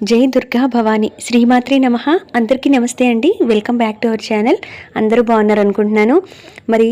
జై దుర్గా భవాని. శ్రీమాత్రి నమ. అందరికీ నమస్తే అండి. Welcome back to our channel అందరూ బాగున్నారు అనుకుంటున్నాను. మరి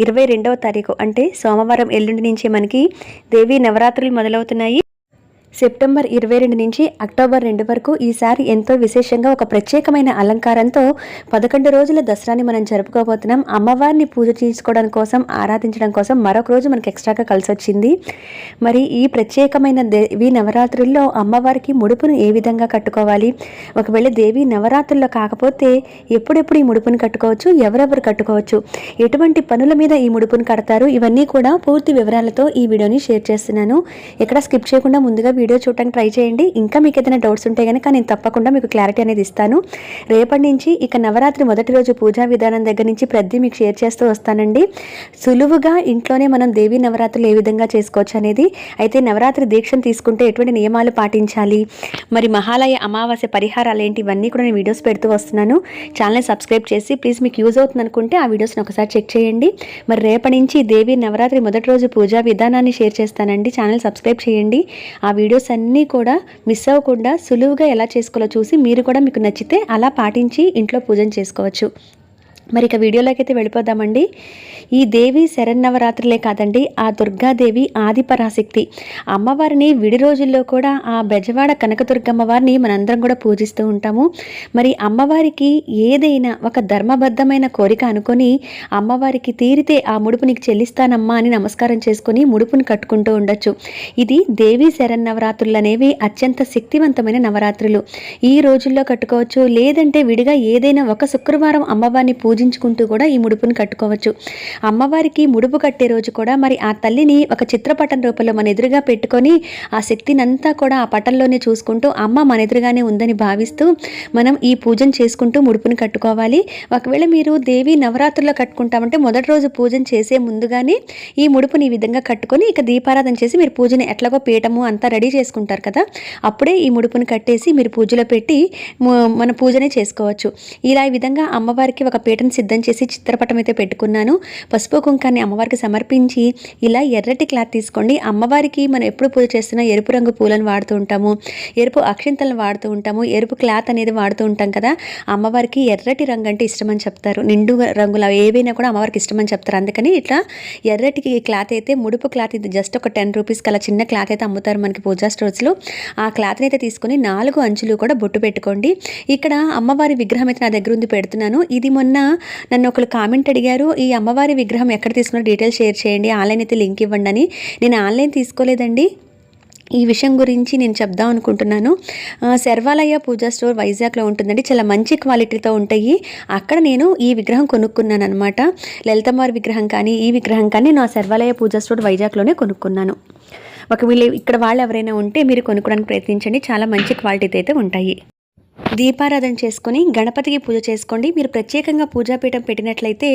ఇరవై రెండవ తారీఖు అంటే సోమవారం ఎల్లుండి నుంచి మనకి దేవి నవరాత్రులు మొదలవుతున్నాయి. సెప్టెంబర్ ఇరవై రెండు నుంచి అక్టోబర్ రెండు వరకు ఈసారి ఎంతో విశేషంగా ఒక ప్రత్యేకమైన అలంకారంతో పదకొండు రోజుల దసరాని మనం జరుపుకోబోతున్నాం. అమ్మవారిని పూజ చేసుకోవడం కోసం ఆరాధించడం కోసం మరొక రోజు మనకి ఎక్స్ట్రాగా కలిసి వచ్చింది. మరి ఈ ప్రత్యేకమైన దేవి నవరాత్రుల్లో అమ్మవారికి ముడుపును ఏ విధంగా కట్టుకోవాలి? ఒకవేళ దేవి నవరాత్రుల్లో కాకపోతే ఎప్పుడెప్పుడు ఈ ముడుపును కట్టుకోవచ్చు? ఎవరెవరు కట్టుకోవచ్చు? ఎటువంటి పనుల మీద ఈ ముడుపును కడతారు? ఇవన్నీ కూడా పూర్తి వివరాలతో ఈ వీడియోని షేర్ చేస్తున్నాను. ఎక్కడ స్కిప్ చేయకుండా ముందుగా వీడియో చూడటానికి ట్రై చేయండి. ఇంకా మీకు ఏదైనా డౌట్స్ ఉంటే కనుక నేను తప్పకుండా మీకు క్లారిటీ అనేది ఇస్తాను. రేపటి నుంచి ఇక నవరాత్రి మొదటి రోజు పూజా విధానం దగ్గర నుంచి ప్రతి మీకు షేర్ చేస్తూ వస్తానండి. సులువుగా ఇంట్లోనే మనం దేవీ నవరాత్రులు ఏ విధంగా చేసుకోవచ్చు అనేది అయితే నవరాత్రి దీక్షను తీసుకుంటే ఎటువంటి నియమాలు పాటించాలి? మరి మహాలయ అమావాస్య పరిహారాలు ఏంటి? ఇవన్నీ కూడా నేను వీడియోస్ పెడుతూ వస్తున్నాను. ఛానల్ సబ్స్క్రైబ్ చేసి ప్లీజ్ మీకు యూజ్ అవుతుంది అనుకుంటే ఆ వీడియోస్ని ఒకసారి చెక్ చేయండి. మరి రేపటి నుంచి దేవి నవరాత్రి మొదటి రోజు పూజా విధానాన్ని షేర్ చేస్తానండి. ఛానల్ సబ్స్క్రైబ్ చేయండి. ఆ వీడియో వీడియోస్ అన్నీ కూడా మిస్ అవ్వకుండా సులువుగా ఎలా చేసుకోవాలో చూసి మీరు కూడా మీకు నచ్చితే అలా పాటించి ఇంట్లో పూజ చేసుకోవచ్చు. మరి ఇక వీడియోలోకి అయితే వెళ్ళిపోదామండి. ఈ దేవి శరన్నవరాత్రులే కాదండి ఆ దుర్గాదేవి ఆదిపరాశక్తి. అమ్మవారిని విడి రోజుల్లో కూడా ఆ బెజవాడ కనకదుర్గమ్మ వారిని మనందరం కూడా పూజిస్తూ ఉంటాము. మరి అమ్మవారికి ఏదైనా ఒక ధర్మబద్ధమైన కోరిక అనుకొని అమ్మవారికి తీరితే ఆ ముడుపు నీకు చెల్లిస్తానమ్మా అని నమస్కారం చేసుకొని ముడుపుని కట్టుకుంటూ ఉండొచ్చు. ఇది దేవి శరన్నవరాత్రులు అనేవి అత్యంత శక్తివంతమైన నవరాత్రులు. ఈ రోజుల్లో కట్టుకోవచ్చు లేదంటే విడిగా ఏదైనా ఒక శుక్రవారం అమ్మవారిని పూజ పూజించుకుంటూ కూడా ఈ ముడుపుని కట్టుకోవచ్చు. అమ్మవారికి ముడుపు కట్టే రోజు కూడా మరి ఆ తల్లిని ఒక చిత్రపటం రూపంలో మన ఎదురుగా పెట్టుకొని ఆ శక్తిని అంతా కూడా ఆ పటంలోనే చూసుకుంటూ అమ్మ మన ఎదురుగానే ఉందని భావిస్తూ మనం ఈ పూజను చేసుకుంటూ ముడుపుని కట్టుకోవాలి. ఒకవేళ మీరు దేవి నవరాత్రుల్లో కట్టుకుంటామంటే మొదటి రోజు పూజను చేసే ముందుగానే ఈ ముడుపుని ఈ విధంగా కట్టుకొని ఇక దీపారాధన చేసి మీరు పూజని ఎట్లాగో పీఠము అంతా రెడీ చేసుకుంటారు కదా అప్పుడే ఈ ముడుపుని కట్టేసి మీరు పూజలో పెట్టి మన పూజనే చేసుకోవచ్చు. ఇలా ఈ విధంగా అమ్మవారికి ఒక పీటను సిద్ధం చేసి చిత్రపటం అయితే పెట్టుకున్నాను. పసుపు కుంకాన్ని అమ్మవారికి సమర్పించి ఇలా ఎర్రటి క్లాత్ తీసుకోండి. అమ్మవారికి మనం ఎప్పుడు పూజ చేస్తున్నా ఎరుపు రంగు పూలను వాడుతూ ఉంటాము. ఎరుపు అక్షింతలను వాడుతూ ఉంటాము. ఎరుపు క్లాత్ అనేది వాడుతూ ఉంటాం కదా. అమ్మవారికి ఎర్రటి రంగు అంటే ఇష్టమని చెప్తారు. నిండు రంగులు ఏవైనా కూడా అమ్మవారికి ఇష్టమని చెప్తారు. అందుకని ఇట్లా ఎర్రటికి క్లాత్ అయితే ముడుపు క్లాత్ ఇది జస్ట్ ఒక టెన్ రూపీస్కి అలా చిన్న క్లాత్ అయితే అమ్ముతారు మనకి పూజా స్టోర్స్లో ఆ క్లాత్ని అయితే తీసుకొని నాలుగు అంచులు కూడా బొట్టు పెట్టుకోండి. ఇక్కడ అమ్మవారి విగ్రహం అయితే నా దగ్గర ఉంది పెడుతున్నాను. ఇది మొన్న నన్ను ఒకరు కామెంట్ అడిగారు ఈ అమ్మవారి విగ్రహం ఎక్కడ తీసుకున్న డీటెయిల్స్ షేర్ చేయండి ఆన్లైన్ అయితే లింక్ ఇవ్వండి అని నేను ఆన్లైన్ తీసుకోలేదండి. ఈ విషయం గురించి నేను చెప్దాం అనుకుంటున్నాను. శర్వాలయ పూజా స్టోర్ వైజాగ్లో ఉంటుందండి చాలా మంచి క్వాలిటీతో ఉంటాయి. అక్కడ నేను ఈ విగ్రహం కొనుక్కున్నాను అనమాట లలితమ్మవారి విగ్రహం కానీ ఈ విగ్రహం కానీ నా శర్వాలయ పూజా స్టోర్ వైజాగ్లోనే కొనుక్కున్నాను. ఒకవేళ ఇక్కడ వాళ్ళు ఎవరైనా ఉంటే మీరు కొనుక్కోవడానికి ప్రయత్నించండి చాలా మంచి క్వాలిటీతో అయితే ఉంటాయి. దీపారాధన చేసుకొని గణపతికి పూజ చేసుకోండి. మీరు ప్రత్యేకంగా పూజాపీఠం పెట్టినట్లయితే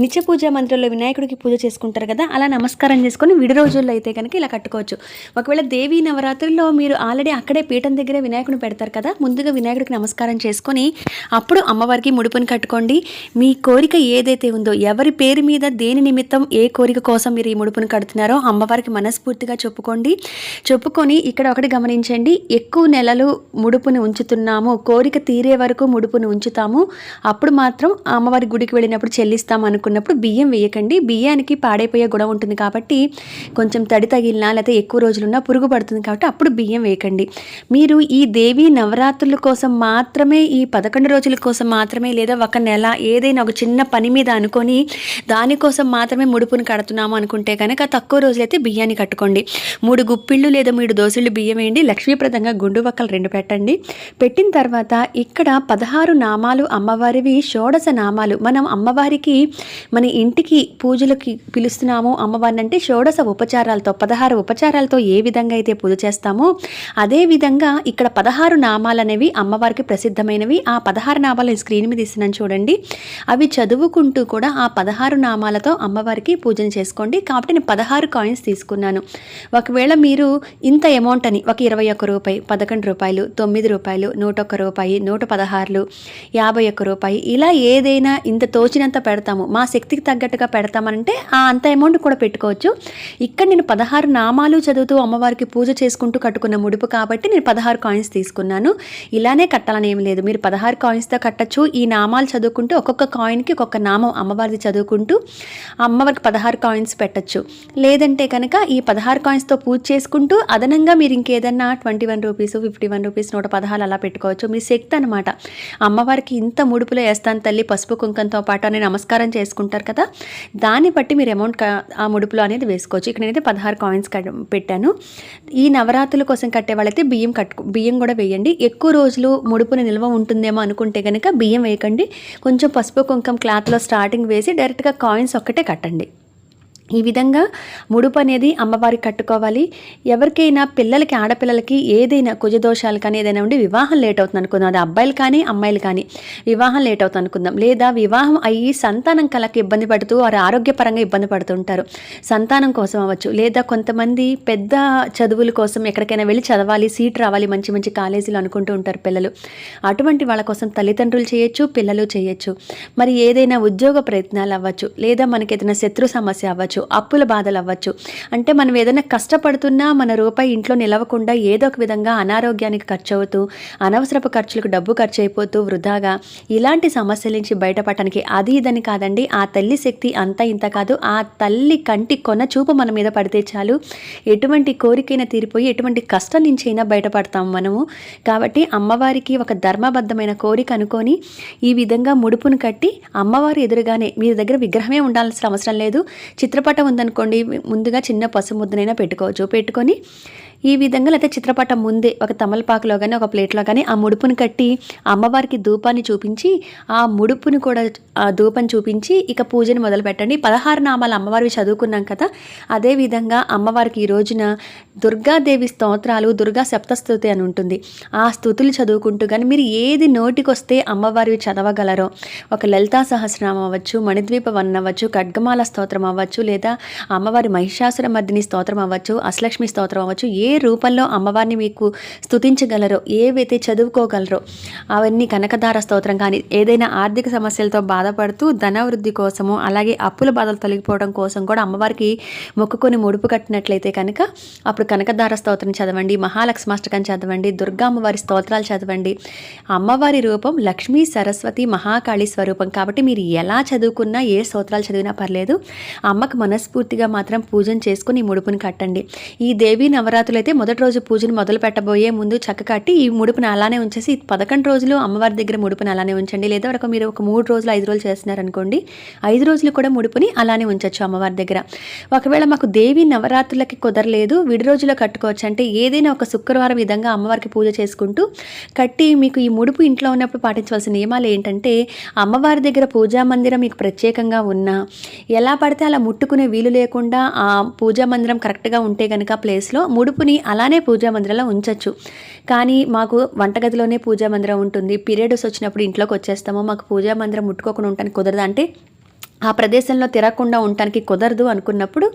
నిత్య పూజా మందిరంలో వినాయకుడికి పూజ చేసుకుంటారు కదా అలా నమస్కారం చేసుకొని విడి రోజుల్లో అయితే కనుక ఇలా కట్టుకోవచ్చు. ఒకవేళ దేవి నవరాత్రుల్లో మీరు ఆల్రెడీ అక్కడే పీఠం దగ్గరే వినాయకుడిని పెడతారు కదా ముందుగా వినాయకుడికి నమస్కారం చేసుకొని అప్పుడు అమ్మవారికి ముడుపుని కట్టుకోండి. మీ కోరిక ఏదైతే ఉందో ఎవరి పేరు మీద దేని నిమిత్తం ఏ కోరిక కోసం మీరు ఈ ముడుపుని కడుతున్నారో అమ్మవారికి మనస్ఫూర్తిగా చెప్పుకోండి. చెప్పుకొని ఇక్కడ ఒకటి గమనించండి ఎక్కువ నెలలు ముడుపుని ఉన్నాము. కోరిక తీరే వరకు ముడుపును ఉంచుతాము. అప్పుడు మాత్రం అమ్మవారి గుడికి వెళ్ళినప్పుడు చెల్లిస్తాం అనుకున్నప్పుడు బియ్యం వేయకండి. బియ్యానికి పాడైపోయే గుణం ఉంటుంది కాబట్టి కొంచెం తడి తగిలినా లేకపోతే ఎక్కువ రోజులున్నా పురుగు పడుతుంది కాబట్టి అప్పుడు బియ్యం వేయకండి. మీరు ఈ దేవి నవరాత్రుల కోసం మాత్రమే ఈ పదకొండు రోజుల కోసం మాత్రమే లేదా ఒక నెల ఏదైనా ఒక చిన్న పని మీద అనుకొని దానికోసం మాత్రమే ముడుపును కడుతున్నాము అనుకుంటే కనుక తక్కువ రోజులైతే బియ్యాన్ని కట్టుకోండి. మూడు గుప్పిళ్ళు లేదా మూడు దోశలు బియ్యం వేయండి. లక్ష్మీప్రదంగా గుండు వక్కలు రెండు పెట్టండి. పెట్టి పెట్టిన తర్వాత ఇక్కడ పదహారు నామాలు అమ్మవారివి షోడశ నామాలు. మనం అమ్మవారికి మన ఇంటికి పూజలకి పిలుస్తున్నాము. అమ్మవారిని అంటే షోడశ ఉపచారాలతో పదహారు ఉపచారాలతో ఏ విధంగా అయితే పూజ చేస్తామో అదే విధంగా ఇక్కడ పదహారు నామాలు అనేవి అమ్మవారికి ప్రసిద్ధమైనవి. ఆ పదహారు నామాలు స్క్రీన్ మీద ఇస్తున్నాను చూడండి. అవి చదువుకుంటూ కూడా ఆ పదహారు నామాలతో అమ్మవారికి పూజను చేసుకోండి. కాబట్టి నేను పదహారు కాయిన్స్ తీసుకున్నాను. ఒకవేళ మీరు ఇంత అమౌంట్ అని ఒక ఇరవై ఒక్క రూపాయి పదకొండు రూపాయలు తొమ్మిది రూపాయలు నూట ఒక్క రూపాయి నూట పదహారులు యాభై ఒక్క రూపాయి. ఇలా ఏదైనా ఇంత తోచినంత పెడతాము. మా శక్తికి తగ్గట్టుగా పెడతామంటే ఆ అంత అమౌంట్ కూడా పెట్టుకోవచ్చు. ఇక్కడ నేను పదహారు నామాలు చదువుతూ అమ్మవారికి పూజ చేసుకుంటూ కట్టుకున్న ముడుపు కాబట్టి నేను పదహారు కాయిన్స్ తీసుకున్నాను. ఇలానే కట్టాలని ఏం లేదు. మీరు పదహారు కాయిన్స్తో కట్టచ్చు. ఈ నామాలు చదువుకుంటూ ఒక్కొక్క కాయిన్కి ఒక్కొక్క నామం అమ్మవారిది చదువుకుంటూ అమ్మవారికి పదహారు కాయిన్స్ పెట్టచ్చు. లేదంటే కనుక ఈ పదహారు కాయిన్స్తో పూజ చేసుకుంటూ అదనంగా మీరు ఇంకేదన్నా twenty one rupees fifty one rupees నూట పదహారు అలా పెట్టుకోవచ్చు. మీ శక్తి అనమాట అమ్మవారికి ఇంత ముడుపులో వేస్తాను తల్లి పసుపు కుంకంతో పాటు అని నమస్కారం చేసుకుంటారు కదా దాన్ని బట్టి మీరు అమౌంట్ ఆ ముడుపులో అనేది వేసుకోవచ్చు. ఇక్కడ నేనైతే పదహారు కాయిన్స్ కట్- పెట్టాను. ఈ నవరాత్రుల కోసం కట్టే వాళ్ళైతే బియ్యం కట్టు బియ్యం కూడా వేయండి. ఎక్కువ రోజులు ముడుపుని నిల్వ ఉంటుందేమో అనుకుంటే కనుక బియ్యం వేయకండి. కొంచెం పసుపు కుంకం క్లాత్లో స్టార్టింగ్ వేసి డైరెక్ట్గా కాయిన్స్ ఒక్కటే కట్టండి. ఈ విధంగా ముడుపు అనేది అమ్మవారికి కట్టుకోవాలి. ఎవరికైనా పిల్లలకి ఆడపిల్లలకి ఏదైనా కుజదోషాలు కానీ ఏదైనా ఉండి వివాహం లేట్ అవుతుంది అనుకుందాం. అది అబ్బాయిలు కానీ అమ్మాయిలు కానీ వివాహం లేట్ అవుతుంది అనుకుందాం. లేదా వివాహం అయ్యి సంతానం కలకి ఇబ్బంది పడుతూ వారు ఆరోగ్యపరంగా ఇబ్బంది పడుతుంటారు. సంతానం కోసం అవ్వచ్చు. లేదా కొంతమంది పెద్ద చదువుల కోసం ఎక్కడికైనా వెళ్ళి చదవాలి సీట్ రావాలి మంచి మంచి కాలేజీలు అనుకుంటూ ఉంటారు పిల్లలు. అటువంటి వాళ్ళ కోసం తల్లిదండ్రులు చేయొచ్చు పిల్లలు చేయొచ్చు. మరి ఏదైనా ఉద్యోగ ప్రయత్నాలు అవ్వచ్చు. లేదా మనకి ఏదైనా శత్రు సమస్య అవ్వచ్చు. అప్పుల బాధలు అవ్వచ్చు అంటే మనం ఏదైనా కష్టపడుతున్నా మన రూపాయి ఇంట్లో నిలవకుండా ఏదో ఒక విధంగా అనారోగ్యానికి ఖర్చు అవుతూ అనవసరపు ఖర్చులకు డబ్బు ఖర్చు అయిపోతూ వృధాగా ఇలాంటి సమస్యల నుంచి బయటపడటానికి అది ఇదని కాదండి. ఆ తల్లి శక్తి అంతా ఇంత కాదు. ఆ తల్లి కంటి కొన చూపు మన మీద పడితే చాలు. ఎటువంటి కోరికైనా తీరిపోయి ఎటువంటి కష్టం నుంచి అయినా బయటపడతాం మనము. కాబట్టి అమ్మవారికి ఒక ధర్మబద్ధమైన కోరిక అనుకొని ఈ విధంగా ముడుపును కట్టి అమ్మవారి ఎదురుగానే మీ దగ్గర విగ్రహమే ఉండాల్సిన అవసరం లేదు. చిత్రపటం ఉందనుకోండి ముందుగా చిన్న పసుముద్దనైనా పెట్టుకోవచ్చు. పెట్టుకొని ఈ విధంగా లేకపోతే చిత్రపటం ముందే ఒక తమలపాకులో కానీ ఒక ప్లేట్లో కానీ ఆ ముడుపుని కట్టి అమ్మవారికి ధూపాన్ని చూపించి ఆ ముడుపుని కూడా ఆ ధూపం చూపించి ఇక పూజని మొదలు పెట్టండి. పదహారు నామాలు అమ్మవారివి చదువుకున్నాం కదా అదేవిధంగా అమ్మవారికి ఈ రోజున దుర్గాదేవి స్తోత్రాలు దుర్గా సప్తస్తుతి అని ఉంటుంది. ఆ స్థుతులు చదువుకుంటూ కానీ మీరు ఏది నోటికొస్తే అమ్మవారివి చదవగలరో ఒక లలితా సహస్రనామం అవ్వచ్చు మణిద్వీప వన్ అవ్వచ్చు ఖడ్గమాల స్తోత్రం అవ్వచ్చు లేదా అమ్మవారి మహిషాసుర మర్దిని స్తోత్రం అవ్వచ్చు అశ్లక్ష్మి స్తోత్రం అవ్వచ్చు ఏ ఏ రూపంలో అమ్మవారిని మీకు స్తుతించగలరో ఏవైతే చదువుకోగలరో అవన్నీ కనకదార స్తోత్రం కానీ ఏదైనా ఆర్థిక సమస్యలతో బాధపడుతూ ధనవృద్ధి కోసము అలాగే అప్పుల బాధలు తొలగిపోవడం కోసం కూడా అమ్మవారికి మొక్కుకొని ముడుపు కట్టినట్లయితే కనుక అప్పుడు కనకదార స్తోత్రం చదవండి మహాలక్ష్మాష్టకం చదవండి దుర్గా అమ్మవారి స్తోత్రాలు చదవండి. అమ్మవారి రూపం లక్ష్మీ సరస్వతి మహాకాళి స్వరూపం. కాబట్టి మీరు ఎలా చదువుకున్నా ఏ స్తోత్రాలు చదివినా పర్లేదు అమ్మకు మనస్ఫూర్తిగా మాత్రం పూజన చేసుకుని ముడుపుని కట్టండి. ఈ దేవీ నవరాత్రులు అయితే మొదటి రోజు పూజను మొదలు పెట్టబోయే ముందు చక్క కట్టి ఈ ముడుపును అలానే ఉంచేసి పదకొండు రోజులు అమ్మవారి దగ్గర ముడుపుని అలానే ఉంచండి. లేదా ఒక మీరు ఒక మూడు రోజులు ఐదు రోజులు చేస్తున్నారనుకోండి ఐదు రోజులు కూడా ముడుపుని అలానే ఉంచవచ్చు అమ్మవారి దగ్గర. ఒకవేళ మాకు దేవి నవరాత్రులకి కుదరలేదు విడి రోజులో కట్టుకోవచ్చు. అంటే ఏదైనా ఒక శుక్రవారం విధంగా అమ్మవారికి పూజ చేసుకుంటూ కట్టి మీకు ఈ ముడుపు ఇంట్లో ఉన్నప్పుడు పాటించవలసిన నియమాలు ఏంటంటే అమ్మవారి దగ్గర పూజా మందిరం మీకు ప్రత్యేకంగా ఉన్నా ఎలా పడితే అలా ముట్టుకునే వీలు లేకుండా ఆ పూజా మందిరం కరెక్ట్గా ఉంటే కనుక ప్లేస్లో ముడుపుని అలానే పూజా మందిరంలో ఉంచవచ్చు కానీ మాకు వంటగదిలోనే పూజా మందిరం ఉంటుంది. పీరియడ్స్ వచ్చినప్పుడు ఇంట్లోకి వచ్చేస్తాము. మాకు పూజా మందిరం ముట్టుకోకుండా ఉండటానికి కుదరదు. అంటే ఆ ప్రదేశంలో తిరగకుండా ఉండటానికి కుదరదు అనుకున్నప్పుడు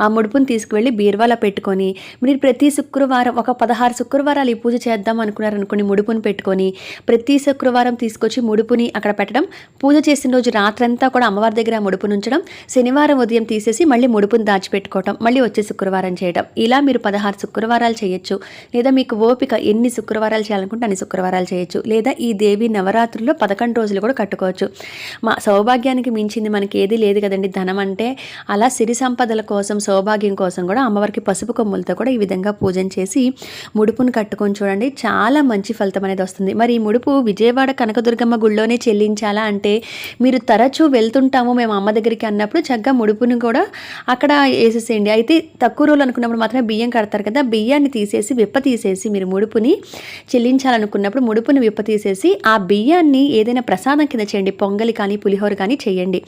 ఆ ముడుపుని తీసుకువెళ్ళి బీరువాలో పెట్టుకొని మీరు ప్రతి శుక్రవారం ఒక పదహారు శుక్రవారాలు ఈ పూజ చేద్దాం అనుకున్నారు అనుకుని ముడుపుని పెట్టుకొని ప్రతి శుక్రవారం తీసుకొచ్చి ముడుపుని అక్కడ పెట్టడం పూజ చేసిన రోజు రాత్రంతా కూడా అమ్మవారి దగ్గర ముడుపుని ఉంచడం శనివారం ఉదయం తీసేసి మళ్ళీ ముడుపుని దాచిపెట్టుకోవటం మళ్ళీ వచ్చే శుక్రవారం చేయడం ఇలా మీరు పదహారు శుక్రవారాలు చేయొచ్చు. లేదా మీకు ఓపిక ఎన్ని శుక్రవారాలు చేయాలనుకుంటే అన్ని శుక్రవారాలు చేయొచ్చు. లేదా ఈ దేవి నవరాత్రుల్లో పదకొండు రోజులు కూడా కట్టుకోవచ్చు. మా సౌభాగ్యానికి మించింది మనకి ఏది లేదు కదండి. ధనం అంటే అలా సిరి సంపదల కోసం సౌభాగ్యం కోసం కూడా అమ్మవారికి పసుపు కొమ్ములతో కూడా ఈ విధంగా పూజన చేసి ముడుపును కట్టుకొని చూడండి. చాలా మంచి ఫలితం అనేది వస్తుంది. మరి ఈ ముడుపు విజయవాడ కనకదుర్గమ్మ గుళ్ళోనే చెల్లించాలా అంటే మీరు తరచూ వెళ్తుంటాము మేము అమ్మ దగ్గరికి అన్నప్పుడు చక్కగా ముడుపుని కూడా అక్కడ వేసేసేయండి. అయితే తక్కువ రోజులు అనుకున్నప్పుడు మాత్రమే బియ్యం కడతారు కదా బియ్యాన్ని తీసేసి విప్ప తీసేసి మీరు ముడుపుని చెల్లించాలనుకున్నప్పుడు ముడుపుని విప్ప తీసేసి ఆ బియ్యాన్ని ఏదైనా ప్రసాదం కింద చేయండి. పొంగలి కానీ పులిహోర కానీ చేయండి.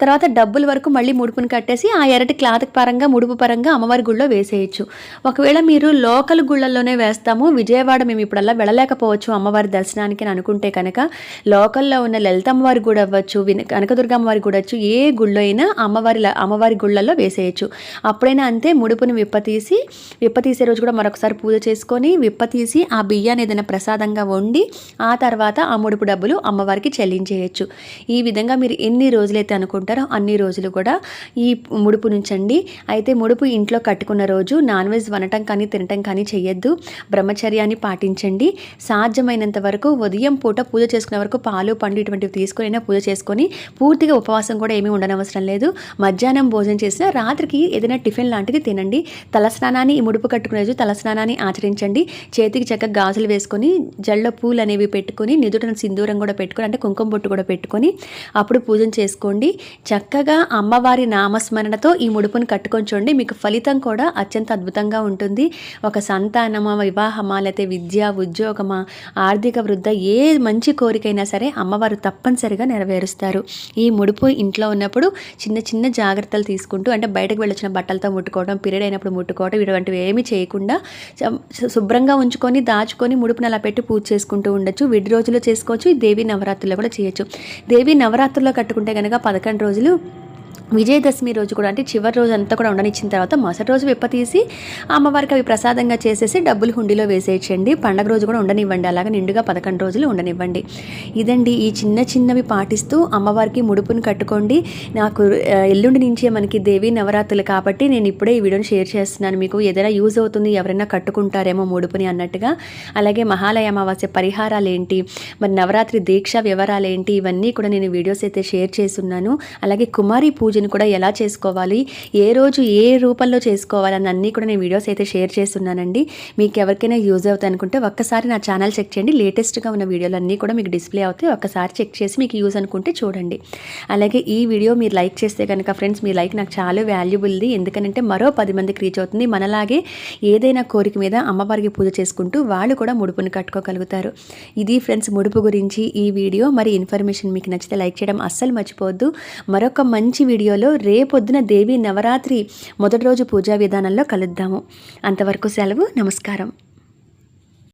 తర్వాత డబ్బుల వరకు మళ్ళీ ముడుపుని కట్టేసి ఆ ఎరటి క్లాత్ పరంగా ముడుపు పరంగా అమ్మవారి గుళ్ళో వేసేయచ్చు. ఒకవేళ మీరు లోకల్ గుళ్ళల్లోనే వేస్తాము విజయవాడ మేము ఇప్పుడల్లా వెళ్ళలేకపోవచ్చు అమ్మవారి దర్శనానికి అని అనుకుంటే కనుక లోకల్లో ఉన్న లలిత అమ్మవారి గుడి అవ్వచ్చు విన కనకదుర్గ అమ్మవారి గుడి అవ్వచ్చు ఏ గుళ్ళో అయినా అమ్మవారి అమ్మవారి గుళ్ళల్లో వేసేయచ్చు. అప్పుడైనా అంతే ముడుపుని విప్పతీసి విప్పతీసే రోజు కూడా మరొకసారి పూజ చేసుకొని విప్పతీసి ఆ బియ్యాన్ని ఏదైనా ప్రసాదంగా వండి ఆ తర్వాత ఆ ముడుపు డబ్బులు అమ్మవారికి చెల్లించేయచ్చు. ఈ విధంగా మీరు ఎన్ని రోజులైతే అనుకుంటారు అన్ని రోజులు కూడా ఈ ముడుపు నుంచండి. అయితే ముడుపు ఇంట్లో కట్టుకున్న రోజు నాన్ వెజ్ వనటం కానీ తినటం కానీ చేయొద్దు బ్రహ్మచర్యాన్ని పాటించండి. సాధ్యమైనంత వరకు ఉదయం పూట పూజ చేసుకునే వరకు పాలు పండు ఇటువంటివి తీసుకుని అయినా పూజ చేసుకొని పూర్తిగా ఉపవాసం కూడా ఏమీ ఉండనవసరం లేదు. మధ్యాహ్నం భోజనం చేసినా రాత్రికి ఏదైనా టిఫిన్ లాంటిది తినండి. తలస్నానాన్ని ఈ ముడుపు కట్టుకునే రోజు తలస్నానాన్ని ఆచరించండి. చేతికి చక్కగా గాజులు వేసుకొని జల్లో పూలు అనేవి పెట్టుకొని నిదుటన సింధూరం కూడా పెట్టుకొని అంటే కుంకుమ బొట్టు కూడా పెట్టుకొని అప్పుడు పూజ చేసుకోండి. చక్కగా అమ్మవారి నామస్మరణతో ఈ ముడుపుని కట్టుకొని చూడండి. మీకు ఫలితం కూడా అత్యంత అద్భుతంగా ఉంటుంది. ఒక సంతానమా వివాహమా లేకపోతే విద్య ఉద్యోగమా ఆర్థిక వృద్ధ ఏ మంచి కోరికైనా సరే అమ్మవారు తప్పనిసరిగా నెరవేరుస్తారు. ఈ ముడుపు ఇంట్లో ఉన్నప్పుడు చిన్న చిన్న జాగ్రత్తలు తీసుకుంటూ అంటే బయటకు వెళ్ళొచ్చిన బట్టలతో ముట్టుకోవడం పీరియడ్ అయినప్పుడు ముట్టుకోవడం ఇటువంటివి ఏమీ చేయకుండా శుభ్రంగా ఉంచుకొని దాచుకొని ముడుపుని అలా పెట్టి పూజ చేసుకుంటూ ఉండొచ్చు. విడి రోజుల్లో చేసుకోవచ్చు. ఈ దేవి నవరాత్రుల్లో కూడా చేయొచ్చు. దేవి నవరాత్రుల్లో కట్టుకుంటే కనుక పదకొండు రోజులు విజయదశమి రోజు కూడా అంటే చివరి రోజు అంతా కూడా ఉండనిచ్చిన తర్వాత మరుసటి రోజు విప్పతీసి అమ్మవారికి అవి ప్రసాదంగా చేసేసి డబ్బులు హుండీలో వేసేయచ్చండి. పండగ రోజు కూడా ఉండనివ్వండి. అలాగే నిండుగా పదకొండు రోజులు ఉండనివ్వండి. ఇదండి ఈ చిన్న చిన్నవి పాటిస్తూ అమ్మవారికి ముడుపుని కట్టుకోండి. నాకు ఎల్లుండి నుంచే మనకి దేవి నవరాత్రులు కాబట్టి నేను ఇప్పుడే ఈ వీడియోని షేర్ చేస్తున్నాను. మీకు ఏదైనా యూజ్ అవుతుంది ఎవరైనా కట్టుకుంటారేమో ముడుపుని అన్నట్టుగా. అలాగే మహాలయ అమావాస్య పరిహారాలు ఏంటి మరి నవరాత్రి దీక్ష వివరాలు ఏంటి ఇవన్నీ కూడా నేను వీడియోస్ అయితే షేర్ చేస్తున్నాను. అలాగే కుమారి పూజ పూజను కూడా ఎలా చేసుకోవాలి? ఏ రోజు ఏ రూపంలో చేసుకోవాలి అన్నీ కూడా నేను వీడియోస్ అయితే షేర్ చేస్తున్నానండి. మీకు ఎవరికైనా యూజ్ అవుతాయి అనుకుంటే ఒక్కసారి నా ఛానల్ చెక్ చేయండి. లేటెస్ట్గా ఉన్న వీడియోలు అన్నీ కూడా మీకు డిస్ప్లే అవుతాయి. ఒక్కసారి చెక్ చేసి మీకు యూజ్ అనుకుంటే చూడండి. అలాగే ఈ వీడియో మీరు లైక్ చేస్తే కనుక ఫ్రెండ్స్ మీ లైక్ నాకు చాలా వాల్యుబుల్ది. ఎందుకంటే మరో పది మందికి రీచ్ అవుతుంది. మనలాగే ఏదైనా కోరిక మీద అమ్మవారికి పూజ చేసుకుంటూ వాళ్ళు కూడా ముడుపుని కట్టుకోగలుగుతారు. ఇది ఫ్రెండ్స్ ముడుపు గురించి ఈ వీడియో. మరి ఇన్ఫర్మేషన్ మీకు నచ్చితే లైక్ చేయడం అస్సలు మర్చిపోవద్దు. మరొక మంచి వీడియో వీడియోలో రేపొద్దున దేవి నవరాత్రి మొదటి రోజు పూజా విధానంలో కలుద్దాము. అంతవరకు సెలవు నమస్కారం.